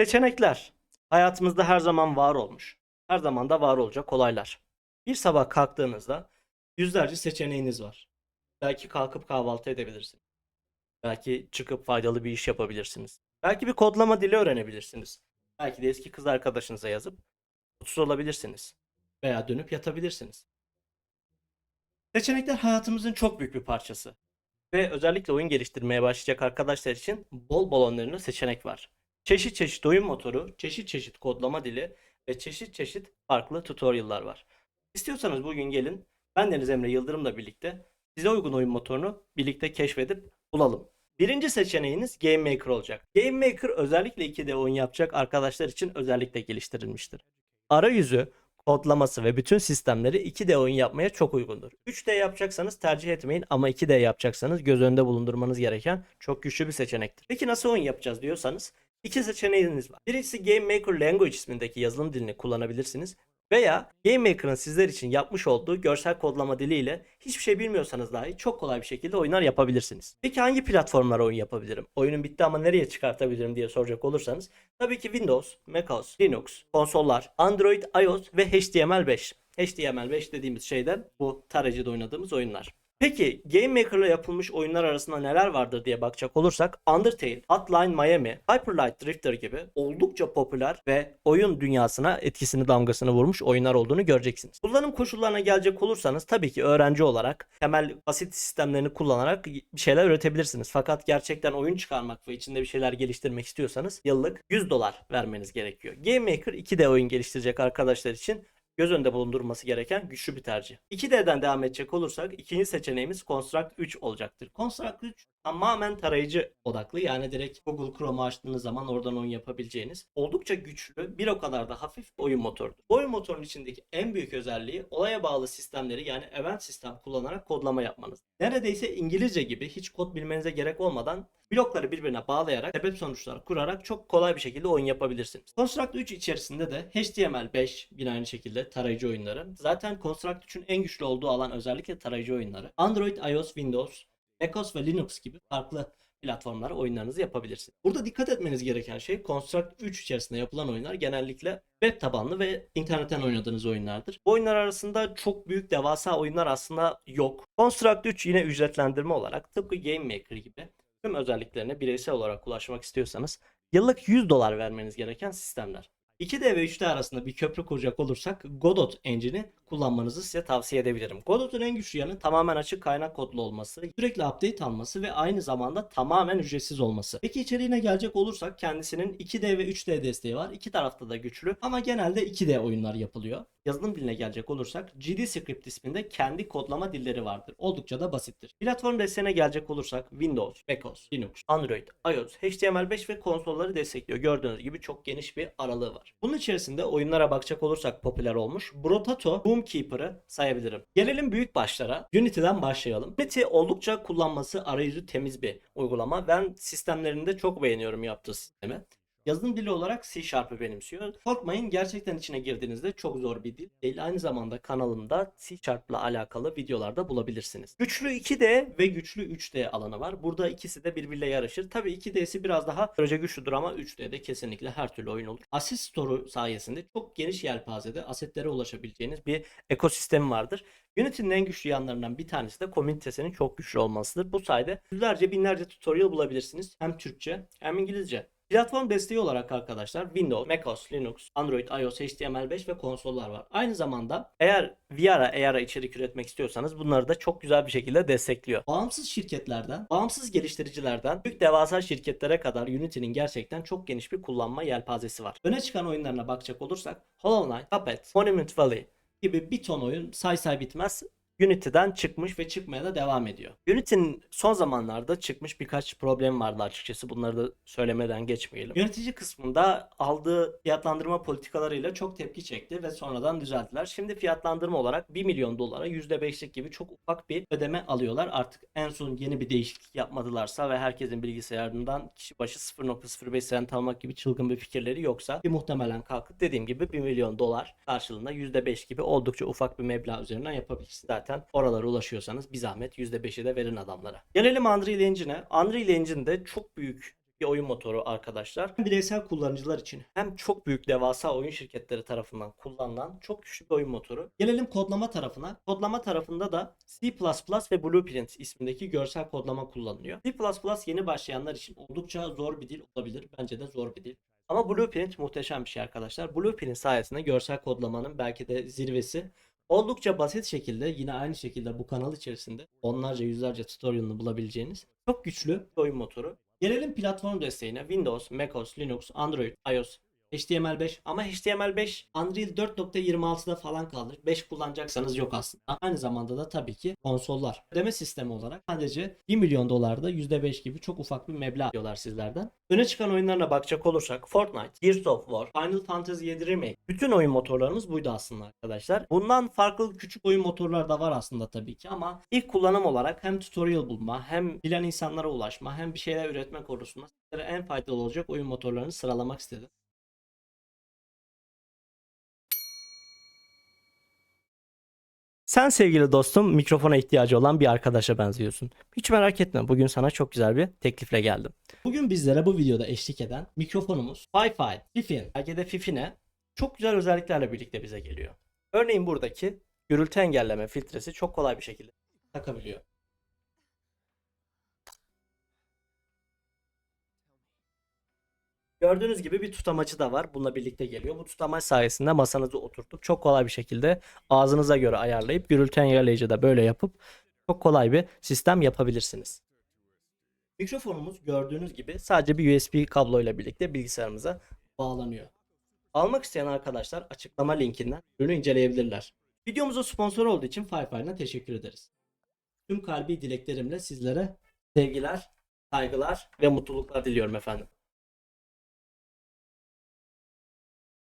Seçenekler hayatımızda her zaman var olmuş. Her zaman da var olacak olaylar. Bir sabah kalktığınızda yüzlerce seçeneğiniz var. Belki kalkıp kahvaltı edebilirsiniz. Belki çıkıp faydalı bir iş yapabilirsiniz. Belki bir kodlama dili öğrenebilirsiniz. Belki de eski kız arkadaşınıza yazıp mutsuz olabilirsiniz. Veya dönüp yatabilirsiniz. Seçenekler hayatımızın çok büyük bir parçası. Ve özellikle oyun geliştirmeye başlayacak arkadaşlar için bol bol önlerinde seçenek var. Çeşit çeşit oyun motoru, çeşit çeşit kodlama dili ve çeşit çeşit farklı tutorial'lar var. İstiyorsanız bugün gelin ben Deniz Emre Yıldırım'la birlikte size uygun oyun motorunu birlikte keşfedip bulalım. Birinci seçeneğiniz Game Maker olacak. Game Maker özellikle 2D oyun yapacak arkadaşlar için özellikle geliştirilmiştir. Arayüzü, kodlaması ve bütün sistemleri 2D oyun yapmaya çok uygundur. 3D yapacaksanız tercih etmeyin ama 2D yapacaksanız göz önünde bulundurmanız gereken çok güçlü bir seçenektir. Peki nasıl oyun yapacağız diyorsanız iki seçeneğiniz var. Birincisi Game Maker Language ismindeki yazılım dilini kullanabilirsiniz. Veya Game Maker'ın sizler için yapmış olduğu görsel kodlama diliyle hiçbir şey bilmiyorsanız dahi çok kolay bir şekilde oyunlar yapabilirsiniz. Peki hangi platformlara oyun yapabilirim? Oyunun bitti ama nereye çıkartabilirim diye soracak olursanız tabii ki Windows, macOS, Linux, konsollar, Android, iOS ve HTML5. HTML5 dediğimiz şeyden bu tarayıcıda oynadığımız oyunlar. Peki Game Maker'la yapılmış oyunlar arasında neler vardır diye bakacak olursak Undertale, Hotline Miami, Hyper Light Drifter gibi oldukça popüler ve oyun dünyasına etkisini damgasını vurmuş oyunlar olduğunu göreceksiniz. Kullanım koşullarına gelecek olursanız tabii ki öğrenci olarak temel basit sistemlerini kullanarak bir şeyler üretebilirsiniz. Fakat gerçekten oyun çıkarmak ve içinde bir şeyler geliştirmek istiyorsanız yıllık 100 dolar vermeniz gerekiyor. Game Maker 2D oyun geliştirecek arkadaşlar için göz önünde bulundurması gereken güçlü bir tercih. 2D'den devam edecek olursak ikinci seçeneğimiz Construct 3 olacaktır. Construct 3 tamamen tarayıcı odaklı yani direkt Google Chrome açtığınız zaman oradan oyun yapabileceğiniz oldukça güçlü bir o kadar da hafif bir oyun motorudur. Oyun motorunun içindeki en büyük özelliği olaya bağlı sistemleri yani event sistem kullanarak kodlama yapmanız. Neredeyse İngilizce gibi hiç kod bilmenize gerek olmadan blokları birbirine bağlayarak sebep sonuçlar kurarak çok kolay bir şekilde oyun yapabilirsiniz. Construct 3 içerisinde de HTML5 yine aynı şekilde tarayıcı oyunları. Zaten Construct 3'ün en güçlü olduğu alan özellikle tarayıcı oyunları. Android, iOS, Windows, macOS ve Linux gibi farklı platformlara oyunlarınızı yapabilirsiniz. Burada dikkat etmeniz gereken şey Construct 3 içerisinde yapılan oyunlar genellikle web tabanlı ve internetten oynadığınız oyunlardır. Bu oyunlar arasında çok büyük devasa oyunlar aslında yok. Construct 3 yine ücretlendirme olarak tıpkı Game Maker gibi tüm özelliklerine bireysel olarak ulaşmak istiyorsanız yıllık 100 dolar vermeniz gereken sistemler. 2D ve 3D arasında bir köprü kuracak olursak Godot engine'i kullanmanızı size tavsiye edebilirim. Godot'un en güçlü yanı tamamen açık kaynak kodlu olması, sürekli update alması ve aynı zamanda tamamen ücretsiz olması. Peki içeriğine gelecek olursak kendisinin 2D ve 3D desteği var. İki tarafta da güçlü ama genelde 2D oyunlar yapılıyor. Yazılım diline gelecek olursak GDScript isminde kendi kodlama dilleri vardır. Oldukça da basittir. Platform desteğine gelecek olursak Windows, macOS, Linux, Android, iOS, HTML5 ve konsolları destekliyor. Gördüğünüz gibi çok geniş bir aralığı var. Bunun içerisinde oyunlara bakacak olursak popüler olmuş Brotato, Boomkeeper'ı sayabilirim. Gelelim büyük başlara. Unity'den başlayalım. Unity oldukça kullanması arayüzü temiz bir uygulama. Ben sistemlerinde çok beğeniyorum yaptığı sistemi. Yazılım dili olarak C Sharp'ı benimsiyor. Korkmayın gerçekten içine girdiğinizde çok zor bir dil değil. Aynı zamanda kanalımda C Sharp'la alakalı videolarda bulabilirsiniz. Güçlü 2D ve güçlü 3D alanı var. Burada ikisi de birbiriyle yarışır. Tabii 2D'si biraz daha proje güçlüdür ama 3D'de kesinlikle her türlü oyun olur. Asset Store'u sayesinde çok geniş yelpazede asetlere ulaşabileceğiniz bir ekosistemi vardır. Unity'nin en güçlü yanlarından bir tanesi de komünitesinin çok güçlü olmasıdır. Bu sayede yüzlerce binlerce tutorial bulabilirsiniz. Hem Türkçe hem İngilizce. Platform desteği olarak arkadaşlar Windows, macOS, Linux, Android, iOS, HTML5 ve konsollar var. Aynı zamanda eğer VR'a AR'a içerik üretmek istiyorsanız bunları da çok güzel bir şekilde destekliyor. Bağımsız şirketlerden, bağımsız geliştiricilerden büyük devasa şirketlere kadar Unity'nin gerçekten çok geniş bir kullanma yelpazesi var. Öne çıkan oyunlarına bakacak olursak Hollow Knight, Cuphead, Monument Valley gibi bir ton oyun say say bitmez Unity'den çıkmış ve çıkmaya da devam ediyor. Unity'nin son zamanlarda çıkmış birkaç problem vardı açıkçası. Bunları da söylemeden geçmeyelim. Yönetici kısmında aldığı fiyatlandırma politikalarıyla çok tepki çekti ve sonradan düzelttiler. Şimdi fiyatlandırma olarak 1 milyon dolara %5'lik gibi çok ufak bir ödeme alıyorlar. Artık en son yeni bir değişiklik yapmadılarsa ve herkesin bilgisayarından kişi başı 0.05 sent almak gibi çılgın bir fikirleri yoksa bir muhtemelen kalkıp dediğim gibi 1 milyon dolar karşılığında %5 gibi oldukça ufak bir meblağ üzerinden yapabilirsiniz. Zaten oralara ulaşıyorsanız bir zahmet %5'i de verin adamlara. Gelelim Unreal Engine'e. Unreal Engine'de çok büyük bir oyun motoru arkadaşlar. Hem bireysel kullanıcılar için hem çok büyük devasa oyun şirketleri tarafından kullanılan çok güçlü bir oyun motoru. Gelelim kodlama tarafına. Kodlama tarafında da C++ ve Blueprint ismindeki görsel kodlama kullanılıyor. C++ yeni başlayanlar için oldukça zor bir dil olabilir. Bence de zor bir dil. Ama Blueprint muhteşem bir şey arkadaşlar. Blueprint sayesinde görsel kodlamanın belki de zirvesi oldukça basit şekilde yine aynı şekilde bu kanal içerisinde onlarca yüzlerce tutorial'ını bulabileceğiniz çok güçlü bir oyun motoru. Gelelim platform desteğine Windows, macOS, Linux, Android, iOS, HTML5 ama HTML5 Unreal 4.26'da falan kaldı. 5 kullanacaksanız yok aslında. Aynı zamanda da tabii ki konsollar. Ödeme sistemi olarak sadece 1 milyon dolarda %5 gibi çok ufak bir meblağ diyorlar sizlerden. Öne çıkan oyunlarına bakacak olursak Fortnite, Gears of War, Final Fantasy 7 Remake. Bütün oyun motorlarımız buydu aslında arkadaşlar. Bundan farklı küçük oyun motorları da var aslında tabii ki ama ilk kullanım olarak hem tutorial bulma hem bilen insanlara ulaşma hem bir şeyler üretme konusunda en faydalı olacak oyun motorlarını sıralamak istedim. Sen sevgili dostum mikrofona ihtiyacı olan bir arkadaşa benziyorsun. Hiç merak etme bugün sana çok güzel bir teklifle geldim. Bugün bizlere bu videoda eşlik eden mikrofonumuz Wi-Fi, Fifin, belki de Fifine çok güzel özelliklerle birlikte bize geliyor. Örneğin buradaki gürültü engelleme filtresi çok kolay bir şekilde takabiliyor. Gördüğünüz gibi bir tutamacı da var. Bununla birlikte geliyor. Bu tutamaç sayesinde masanızı oturtup çok kolay bir şekilde ağzınıza göre ayarlayıp gürültü engelleyici de böyle yapıp çok kolay bir sistem yapabilirsiniz. Mikrofonumuz gördüğünüz gibi sadece bir USB kabloyla birlikte bilgisayarımıza bağlanıyor. Almak isteyen arkadaşlar açıklama linkinden ürünü inceleyebilirler. Videomuza sponsor olduğu için Firefly'ına teşekkür ederiz. Tüm kalbi dileklerimle sizlere sevgiler, saygılar ve mutluluklar diliyorum efendim.